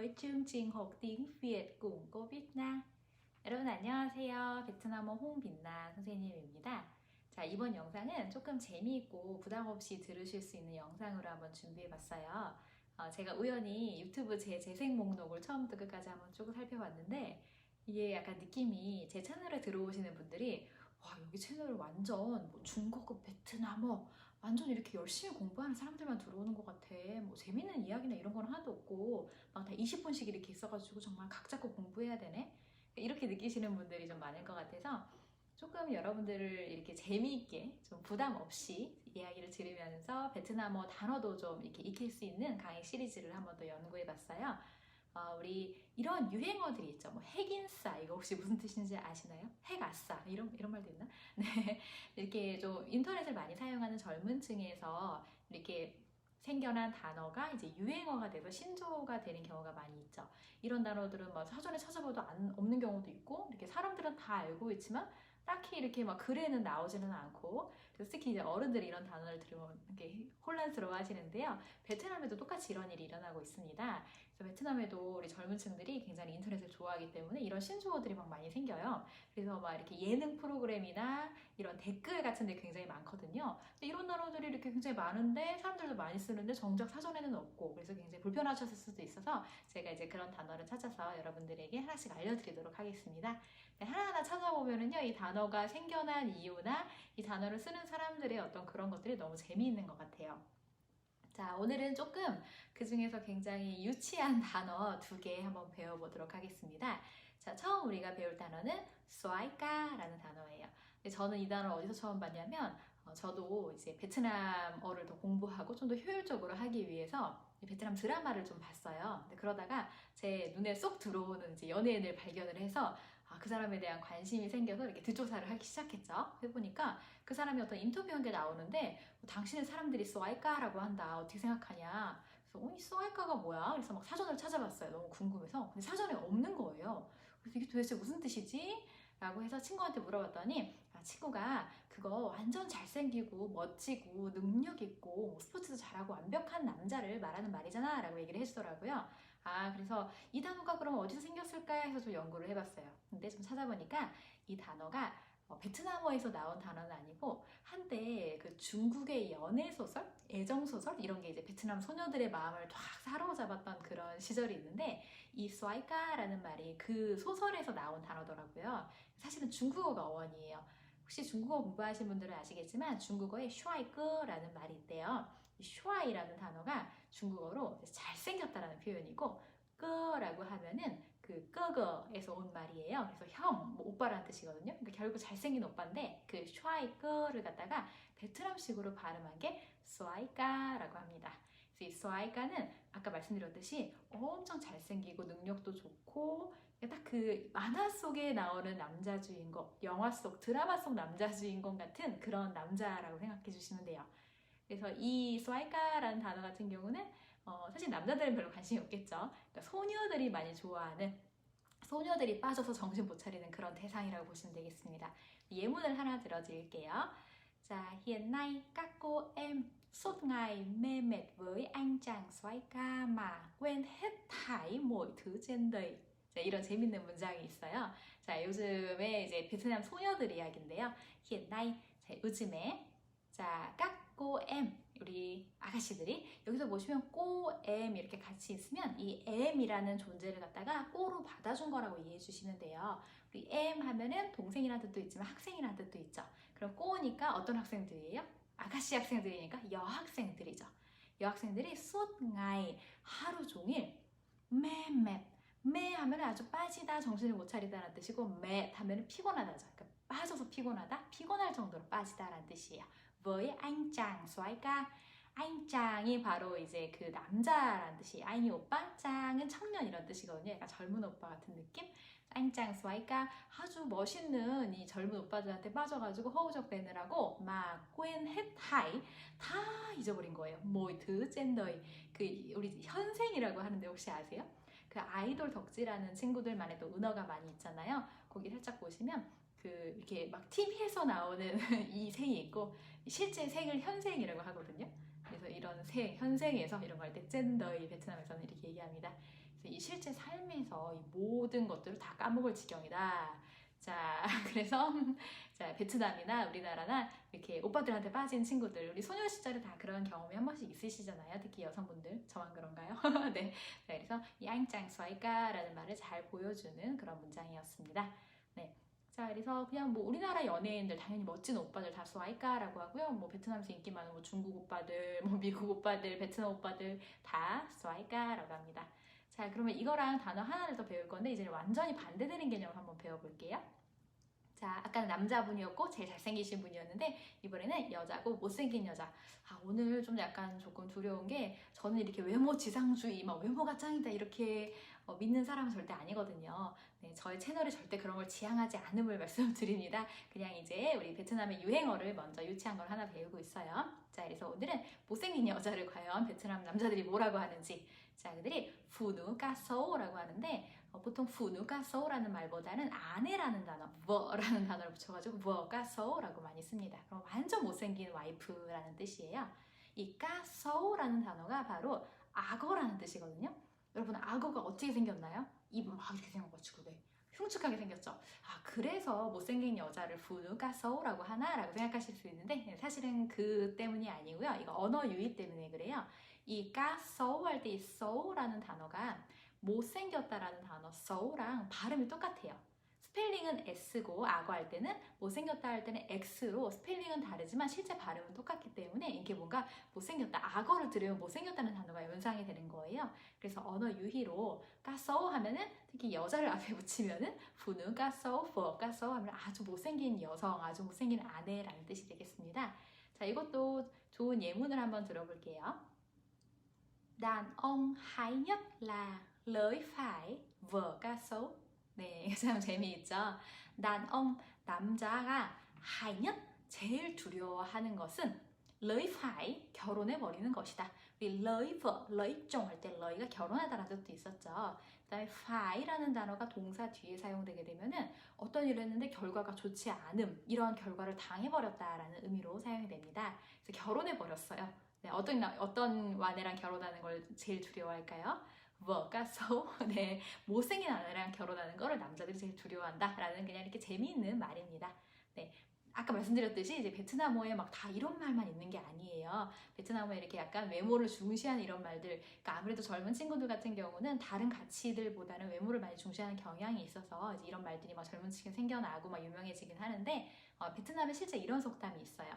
với chương trình học tiếng Việt cùng cô 빛나. 여러분 안녕하세요. 베트남어 홍빛나 선생님입니다. 자, 이번 영상은 조금 재미있고 부담 없이 들으실 수 있는 영상으로 한번 준비해 봤어요. 어, 제가 우연히 유튜브 제 재생 목록을 처음부터 끝까지 한번 쭉 살펴봤는데 이게 약간 느낌이 제 채널에 들어오시는 분들이 와 여기 채널 완전 뭐 중국어, 베트남어 완전 이렇게 열심히 공부하는 사람들만 들어오는 것 같아. 뭐 재밌는 이야기나 이런 건 하나도 없고 막 다 20분씩 이렇게 있어가지고 정말 각 잡고 공부해야 되네. 이렇게 느끼시는 분들이 좀 많을 것 같아서 조금 여러분들을 이렇게 재미있게 좀 부담 없이 이야기를 들으면서 베트남어 단어도 좀 이렇게 익힐 수 있는 강의 시리즈를 한번 더 연구해 봤어요. 어, 우리 이런 유행어들이 있죠. 뭐 핵인싸 이거 혹시 무슨 뜻인지 아시나요? 핵아싸 이런 이런 말도 있나? 네 이렇게 좀 인터넷을 많이 사용하는 젊은 층에서 이렇게 생겨난 단어가 이제 유행어가 돼서 신조어가 되는 경우가 많이 있죠. 이런 단어들은 막 사전에 찾아봐도 안, 없는 경우도 있고 이렇게 사람들은 다 알고 있지만 딱히 이렇게 막 글에는 나오지는 않고 그래서 특히 이제 어른들이 이런 단어를 들으면 이렇게 혼란스러워 하시는데요. 베트남에도 똑같이 이런 일이 일어나고 있습니다. 그래서 베트남에도 우리 젊은 층들이 굉장히 인터넷을 좋아하기 때문에 이런 신조어들이 막 많이 생겨요. 그래서 막 이렇게 예능 프로그램이나 이런 댓글 같은 데 굉장히 많거든요. 이런 단어들이 이렇게 굉장히 많은데 사람들도 많이 쓰는데 정작 사전에는 없고 그래서 굉장히 불편하셨을 수도 있어서 제가 이제 그런 단어를 찾아서 여러분들에게 하나씩 알려드리도록 하겠습니다. 네, 하나하나 찾아보면은요, 이 단어가 생겨난 이유나 이 단어를 쓰는 사람들의 어떤 그런 것들이 너무 재미있는 것 같아요. 자, 오늘은 조금 그 중에서 굉장히 유치한 단어 두 개 한번 배워보도록 하겠습니다. 자, 처음 우리가 배울 단어는 쏘아이까라는 단어예요. 저는 이 단어 어디서 처음 봤냐면, 어, 저도 이제 베트남어를 더 공부하고 좀 더 효율적으로 하기 위해서 베트남 드라마를 좀 봤어요. 그러다가 제 눈에 쏙 들어오는 이제 연예인을 발견을 해서 아, 그 사람에 대한 관심이 생겨서 이렇게 뒷조사를 하기 시작했죠. 해보니까 그 사람이 어떤 인터뷰한 게 나오는데 뭐, 당신은 사람들이 쏘아이까라고 한다. 어떻게 생각하냐. 그래서 어, 이 쏘아이까가 뭐야? 그래서 막 사전을 찾아봤어요. 너무 궁금해서. 근데 사전에 없는 거예요. 그래서 이게 도대체 무슨 뜻이지? 라고 해서 친구한테 물어봤더니 아, 친구가 그거 완전 잘생기고 멋지고 능력 있고 뭐 스포츠도 잘하고 완벽한 남자를 말하는 말이잖아 라고 얘기를 해주더라고요. 아 그래서 이 단어가 그럼 어디서 생겼을까 해서 좀 연구를 해봤어요. 근데 좀 찾아보니까 이 단어가 어, 베트남어에서 나온 단어는 아니고 한때 그 중국의 연애 소설, 애정 소설 이런 게 이제 베트남 소녀들의 마음을 쫙 사로잡았던 그런 시절이 있는데 이 스와이까라는 말이 그 소설에서 나온 단어더라고요. 사실은 중국어가 어원이에요. 혹시 중국어 공부하신 분들은 아시겠지만 중국어에 슈아이끄라는 말이 있대요. 이 슈아이라는 단어가 중국어로 잘생겼다라는 표현이고 끄라고 하면은 그 끄거에서 온 말이에요. 그래서 형, 뭐 오빠라는 뜻이거든요. 그러니까 결국 잘생긴 오빠인데 그 슈아이끄를 갖다가 베트남식으로 발음한 게 스와이까라고 합니다. 그래서 이 스와이까는 아까 말씀드렸듯이 엄청 잘생기고 능력도 좋고 딱 그 만화 속에 나오는 남자 주인공, 영화 속 드라마 속 남자 주인공 같은 그런 남자라고 생각해 주시면 돼요. 그래서 이 스와이까라는 단어 같은 경우는 어, 사실 남자들은 별로 관심이 없겠죠. 그러니까 소녀들이 많이 좋아하는 소녀들이 빠져서 정신 못 차리는 그런 대상이라고 보시면 되겠습니다. 예문을 하나 들어드릴게요. 자, hiện nay các cô em suốt ngày mê mệt với anh chàng soái ca mà quên hết thảy mọi thứ trên đời. 자, 이런 재밌는 문장이 있어요. 자, 요즘에 이제 베트남 소녀들 이야기인데요. hiện 자, 요즘에 자, các em 우리 아가씨들이 여기서 보시면 꼬, 엠 이렇게 같이 있으면 이 엠이라는 존재를 갖다가 꼬로 받아준 거라고 이해해 주시면 돼요. 우리 엠 하면은 동생이라는 뜻도 있지만 학생이라는 뜻도 있죠. 그럼 꼬니까 어떤 학생들이에요? 아가씨 학생들이니까 여학생들이죠. 여학생들이 수ngày 하루 종일 매매 매 하면 아주 빠지다 정신을 못 차리다라는 뜻이고 매 하면 피곤하다죠. 그러니까 빠져서 피곤하다, 피곤할 정도로 빠지다라는 뜻이에요. Với anh chàng soái ca anh chang이 바로 이제 그 남자라는 뜻이 아이니 오빠, 짱은 청년 이런 뜻이거든요. 약간 젊은 오빠 같은 느낌? anh chàng soái ca 아주 멋있는 이 젊은 오빠들한테 빠져가지고 허우적대느라고 막 quên hết thảy 다 잊어버린 거예요. mọi thứ trên đời 그 우리 현생이라고 하는데 혹시 아세요? 그 아이돌 덕질하는 친구들만의 또 은어가 많이 있잖아요. 거기 살짝 보시면 그 이렇게 막 TV에서 나오는 이 생이 있고 실제 생을 현생이라고 하거든요. 그래서 이런 생, 현생에서 이런 거할때 젠더이 베트남에서는 이렇게 얘기합니다. 그래서 이 실제 삶에서 이 모든 것들을 다 까먹을 지경이다. 자, 그래서 자, 베트남이나 우리나라나 이렇게 오빠들한테 빠진 친구들, 우리 소녀 시절에 다 그런 경험이 한 번씩 있으시잖아요. 특히 여성분들. 저만 그런가요? 네. 자, 그래서 양짱 스와이까라는 말을 잘 보여주는 그런 문장이었습니다. 네. 자, 그래서 그냥 뭐 우리나라 연예인들 당연히 멋진 오빠들 다 스와이까라고 하고요. 뭐 베트남에서 인기 많은 뭐 중국 오빠들, 뭐 미국 오빠들, 베트남 오빠들 다 스와이까라고 합니다. 자, 그러면 이거랑 단어 하나를 더 배울 건데 이제 완전히 반대되는 개념을 한번 배워볼게요. 자, 아까는 남자분이었고 제일 잘생기신 분이었는데 이번에는 여자고 못생긴 여자. 아, 오늘 좀 약간 조금 두려운 게 저는 이렇게 외모 지상주의, 막 외모가 짱이다 이렇게 어, 믿는 사람은 절대 아니거든요. 네, 저의 채널이 절대 그런 걸 지향하지 않음을 말씀드립니다. 그냥 이제 우리 베트남의 유행어를 먼저 유치한 걸 하나 배우고 있어요. 자, 그래서 오늘은 못생긴 여자를 과연 베트남 남자들이 뭐라고 하는지. 자, 그들이 푸누까소라고 하는데 어, 보통 푸누까소라는 말보다는 아내라는 단어, 뭐라는 단어를 붙여가지고 뭐까소라고 많이 씁니다. 그럼 완전 못생긴 와이프라는 뜻이에요. 이 까소라는 단어가 바로 악어라는 뜻이거든요. 여러분 악어가 어떻게 생겼나요? 입은 막 이렇게 생겨가지고 네. 흉측하게 생겼죠. 아 그래서 못생긴 여자를 푸누까소라고 하나라고 생각하실 수 있는데 네, 사실은 그 때문이 아니고요. 이거 언어 유희 때문에 그래요. 이 까소 할때이 so라는 단어가 못생겼다라는 단어 so랑 발음이 똑같아요. 스펠링은 S고 악어 할 때는 못생겼다 할 때는 X로 스펠링은 다르지만 실제 발음은 똑같기 때문에 이게 뭔가 못생겼다 악어를 들으면 못생겼다는 단어가 연상이 되는 거예요. 그래서 언어 유희로 까서 하면은 특히 여자를 앞에 붙이면은 부는 까서 버 까서 하면 아주 못생긴 여성 아주 못생긴 아내라는 뜻이 되겠습니다. 자 이것도 좋은 예문을 한번 들어볼게요. Đàn ông hay nhất là lưỡi phải vợ ca sấu. 네, 참 재미있죠. ông 남자가 nhất 제일 두려워하는 것은 lưỡi phải 결혼해 버리는 것이다. 우리 lưỡi chồng 할때 lưỡ이가 결혼하다라는 뜻도 있었죠. 그 다음에 fa이라는 단어가 동사 뒤에 사용되게 되면은 어떤 일을 했는데 결과가 좋지 않음 이런 결과를 당해버렸다라는 의미로 사용이 됩니다. 그래서 결혼해 버렸어요. 네, 어떤 어떤 아내랑 결혼하는 걸 제일 두려워할까요? 뭐가서 네 못생긴 아내랑 결혼하는 거를 남자들이 제일 두려워한다라는 그냥 이렇게 재미있는 말입니다. 네. 아까 말씀드렸듯이 이제 베트남어에 막 다 이런 말만 있는 게 아니에요. 베트남어에 이렇게 약간 외모를 중시하는 이런 말들, 그러니까 아무래도 젊은 친구들 같은 경우는 다른 가치들보다는 외모를 많이 중시하는 경향이 있어서 이제 이런 말들이 막 젊은 층에 생겨나고 막 유명해지긴 하는데 어, 베트남에 실제 이런 속담이 있어요.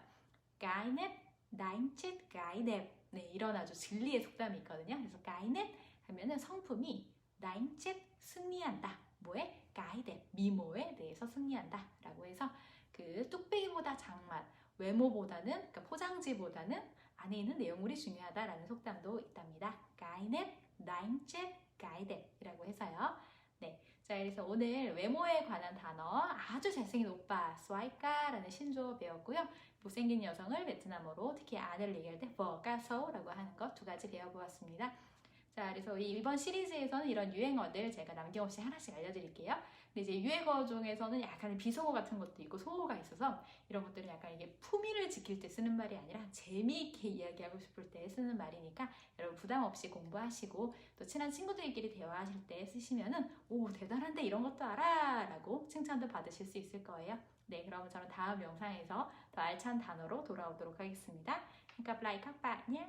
까이넷 나인칫 가이뎁 네 이런 아주 진리의 속담이 있거든요. 그래서 가이넷 하면은 성품이 나인칫 승리한다. 뭐에 가이뎁 미모에 대해서 승리한다. 라고 해서 그 뚝배기보다 장맛 외모보다는 그러니까 포장지보다는 안에 있는 내용물이 중요하다라는 속담도 있답니다. 가이넷 나인칫 가이뎁이라고 해서요. 네. 자, 그래서 오늘 외모에 관한 단어 아주 잘생긴 오빠, 스와이까라는 신조어 배웠고요. 못생긴 여성을 베트남어로 특히 아내를 얘기할 때 버가서라고 하는 것 두 가지 배워보았습니다. 자, 그래서 이번 시리즈에서는 이런 유행어들 제가 남김없이 하나씩 알려드릴게요. 근데 이제 유행어 중에서는 약간 비속어 같은 것도 있고 소어가 있어서 이런 것들은 약간 이게 품위를 지킬 때 쓰는 말이 아니라 재미있게 이야기하고 싶을 때 쓰는 말이니까 여러분 부담 없이 공부하시고 또 친한 친구들끼리 대화하실 때 쓰시면은 오 대단한데 이런 것도 알아 라고 칭찬도 받으실 수 있을 거예요. 네, 그럼 저는 다음 영상에서 더 알찬 단어로 돌아오도록 하겠습니다. Lại các bạn nhé!